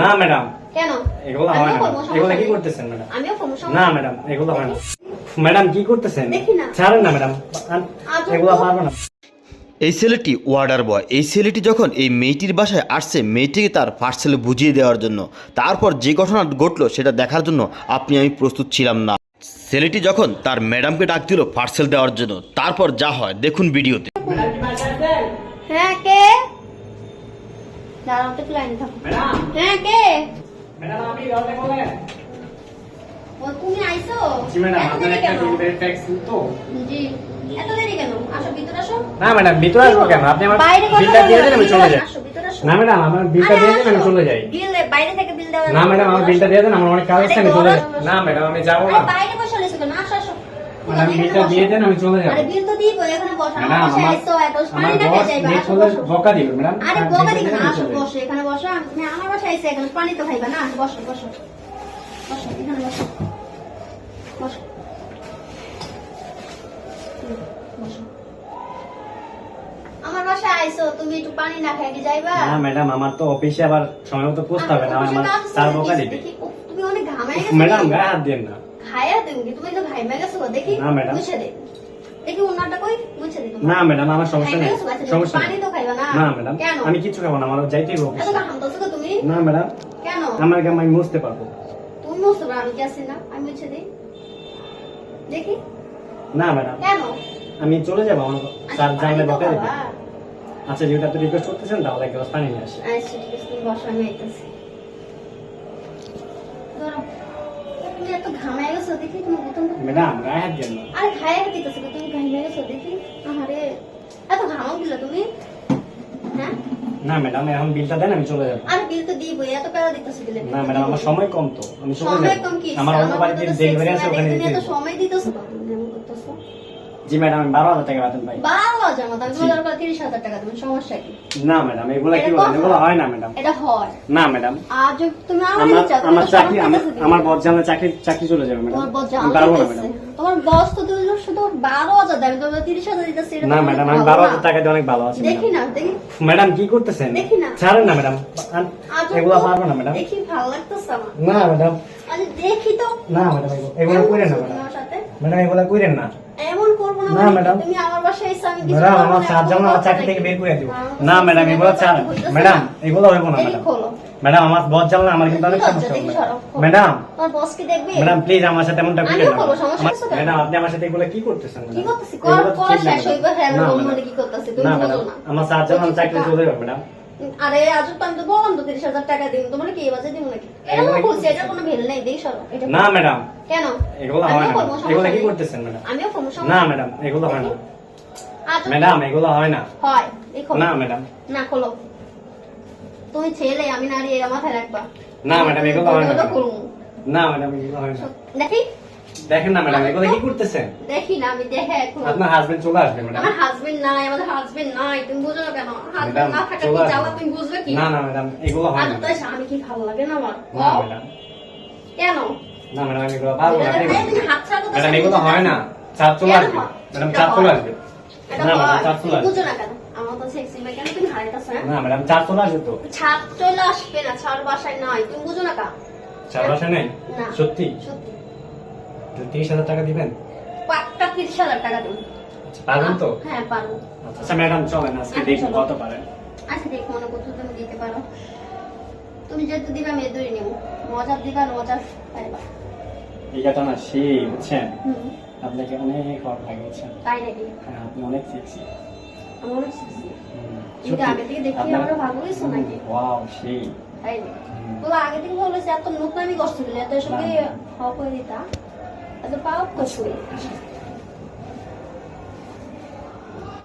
না ম্যাডাম। কেন? এগুলো হয় না। এগুলো কি করতেছেন ম্যাডাম? আমিও না ম্যাডাম এগুলো হয় না। ম্যাডাম কি করতেছেন? ছাড়েন না ম্যাডাম। এগুলো পারব না। এই ছেলেটি ওয়ার্ডার বয়। এই ছেলেটি যখন এই মেয়েটির বাসায় আসছে মেয়েটিকে তার পার্সেলে বুঝিয়ে দেওয়ার জন্য। তারপর যে ঘটনা ঘটলো সেটা দেখার জন্য আপনি আমি প্রস্তুত ছিলাম না। ছেলেটি যখন তার ম্যাডামকে ডাক দিল পার্সেল দেওয়ার জন্য তারপর যা হয় দেখুন ভিডিওতে। হ্যাঁ কে দাঁড়াও তো লাইনে থাকো। হ্যাঁ কে? ম্যাডাম আপনি দরজা খোলেন ও তুমি আইছো জি ম্যাডাম আপনার একটা ডেলিভারি ট্যাক্স তো। জি এত দেরি কেন? আসো ভিতরে আসো। না ম্যাডাম ভিতরে আসব কেন? আপনি আমার বিলটা দিয়ে দেন আমি চলে যাই। না ম্যাডাম আমার বিলটা দিয়ে দেন আমি চলে যাই। বিল বাইরে থেকে বিল দেওয়া না ম্যাডাম আমার বিলটা দিয়ে দেন আমার অনেক কাজ আছে আমি চলে যাই। না ম্যাডাম আমি যাব না। বাইরে বসে রয়েছো কেন আসো আসো বিলটা দিয়ে দেন আমি চলে যাব। আরে বিল তো দিব এখানে বসো আমার ম্যাডাম বাসায় আমার আইছো এত পানি না বস যাইবা চলে বকা দিবে ম্যাডাম। আরে বকা দিবে না আসো বসো এখানে বসো। আমি আমার বাসায় আইছে এখানে পানি তো খাইবা না বসো বসো। বসো এখানে বসো। বসো। বসো। আমার বাসায় আইছো তুমি একটু পানি না খাই কি যাইবা? না ম্যাডাম আমার তো অফিসে আবার সময় মতো পৌঁছতে হবে না আমার আমার স্যার বকা দিবে। তুমি অনেক ঘামাই গেছো ম্যাডাম গায়ে হাত দেন না। না, ম্যাডাম। মুছে দে। দেখি ওনাটা কই? মুছে দে না ম্যাডাম আমার সমস্যা নেই। খাইমা গেছো, সমস্যা পানি নেই। তো খাইবা না। না ম্যাডাম কেন? আমি কিছু খাব না আমার যাইতেই হবে এত অফিসে। ঘামতেছো তো তুমি? না ম্যাডাম কেন? আমার আমি মুছতে পারব। তুমি মুছতে পারো আমি কি আছি না? আমি মুছে দিই। দেখি। না ম্যাডাম কেন? আমি চলে যাব আমার স্যার আচ্ছা, জানলে পানি তো বকা দিবে। খাবা। আচ্ছা যেহেতু আপনি রিকোয়েস্ট করতেছেন তাহলে এক গ্লাস পানি নিয়ে আসি। আচ্ছা ঠিক আছে তুমি বসো আমি আইতাছি। ধরো। তুমি ঘামায় গেছো দেখি তোমার বোতল ম্যাডাম গায়ে হাত দেন না। আরে খাইয়া দিতেছো তো তুমি ঘাইমা গেছো দেখি। আরে এত ঘামাও দিল তুমি? হ্যাঁ? না ম্যাডাম এখন বিলটা দেন আমি চলে যাব। আর বিল তো দিব এত প্যারা দিতেছো বিলে না ম্যাডাম আমার সময় কম তো। আমি চলে সময় কম কি? আমার অন্য বাড়িতে ডেলিভারি আছে ওখানে দিতে সময় দিতেছো তো? করতেছো? জি ম্যাডাম আমি বারো হাজার টাকা বেতন পাই। বারো হাজার মতো আমি তোমার দরকার তিরিশ হাজার টাকা দেবেন সমস্যা কি? না ম্যাডাম এগুলা কি বলেন? এগুলো হয় না ম্যাডাম। এটা হয়। না ম্যাডাম। আর তুমি আমার আমার চাকরি আমার আমার বস জানলে চাকরি চাকরি চলে যাবে ম্যাডাম। আমি পারব না ম্যাডাম। তোমার বস তো তুমি শুধু বারো হাজার দেবে তোমার তিরিশ হাজার দিতেছে না ম্যাডাম আমি বারো হাজার টাকা দিয়ে অনেক ভালো আছি দেখি না দেখি। ম্যাডাম কি করতেছেন? দেখি না। ছাড়েন না ম্যাডাম। এগুলো পারব না ম্যাডাম। দেখি ভালো লাগতেছে আমার। না ম্যাডাম। আরে দেখি তো। না ম্যাডাম এগুলো কইরেন না ম্যাডাম। ম্যাডাম এগুলো কইরেন না। না মানে? ম্যাডাম। তুমি আমার বাসায় এসে আমি কিছু ম্যাডাম আমার চার জন আমার চাকরি থেকে? বের করে দিব। না ম্যাডাম এগুলো কথা ম্যাডাম এগুলো হইব না ম্যাডাম। ম্যাডাম আমার বস জানলে আমার কিন্তু অনেক সমস্যা হবে। ম্যাডাম। তোমার বস কি দেখবে। ম্যাডাম প্লিজ আমার সাথে এমনটা আমিও না। করব, সমস্যা আমার- আছে তো? ম্যাডাম আপনি আমার সাথে এগুলো কি করতেছেন কি করতেছি? ঠিক না, শেষ হইবে। হ্যাঁ আমি ম্যাডাম। কি করতেছি তুমি না না। আমার চার আমার চাকরি চলে যাবে ম্যাডাম। আরে আজ তো আমি তো বললাম তো তিরিশ হাজার টাকা দিন তোমার কি বাজে দিব নাকি? কি বলছি এটা কোনো ভেল নেই দেই সরো। না ম্যাডাম। কেন? এগুলো হয় না। এগুলো কি করতেছেন ম্যাডাম? আমিও সমস্যা না ম্যাডাম এগুলো হয় না। ম্যাডাম এগুলো হয় না। হয় দেখো। না ম্যাডাম। না খোলো। তুমি ছেলে আমি নারী এরা মাথায় রাখবা না ম্যাডাম এগুলো হয় না। না ম্যাডাম এগুলো হয় না। দেখি। দেখেন না ম্যাডাম এগুলো কি করতেছেন? দেখি না আমি দেখে এখন। আপনার হাজবেন্ড চলে আসবে ম্যাডাম। আমার হাজবেন্ড নাই আমাদের হাজবেন্ড নাই তুমি বুঝো না কেন? হাজবেন্ড না থাকা কি আসবে। তুমি বুঝবে কি? না না ম্যাডাম এগুলো হয় না। তো স্বামী কি ভালো লাগে না আমার? না ম্যাডাম। কেন? না ম্যাডাম এগুলো না। তুমি হাত ছাড়া ম্যাডাম এগুলো হয় না। চাপ চলে আসবে। ম্যাডাম চাপ চলে আসবে। না ম্যাডাম। চাপ চলে আসবে। বুঝো না কেন? আমার তো সেক্সি মেয়ে কেন তুমি হারাইতেছো হ্যাঁ? না ম্যাডাম চাপ চলে আসবে তো। ছাদ চলে আসবে না ছাড় বাসায় নাই। তুমি বুঝো না কা চার মাসে নেই? না। সত্যি? সত্যি। তিরিশ হাজার টাকা দিবেন? পাক্কা তিরিশ হাজার টাকা দেবো। আচ্ছা, পারবেন তো? হ্যাঁ পারব। আচ্ছা ম্যাডাম চলেন আজকে আচ্ছা, দেখি চলো। কত পারেন। আচ্ছা দেখ মনে করছ তুমি দিতে পারো। তুমি যেহেতু দিবা আমি এদুরি নেব। মজার দিবা মজার পাইবা। এইটা না সেই বুঝছেন? আপনাকে অনেক হট লাগে বুঝছেন তাই নাকি? হ্যাঁ আপনি অনেক সেক্সি আমার অনেক খুশি কিন্তু আগে থেকে দেখি আমরা ভালো হয়েছো নাকি? ওয়াও সেই। তাই নাকি? হুম। তো আগে থেকে বলেছে এত নোকনামি কষ্ট দিলে এত এসব হক হয়ে দিতা? এত পাওয়া করছি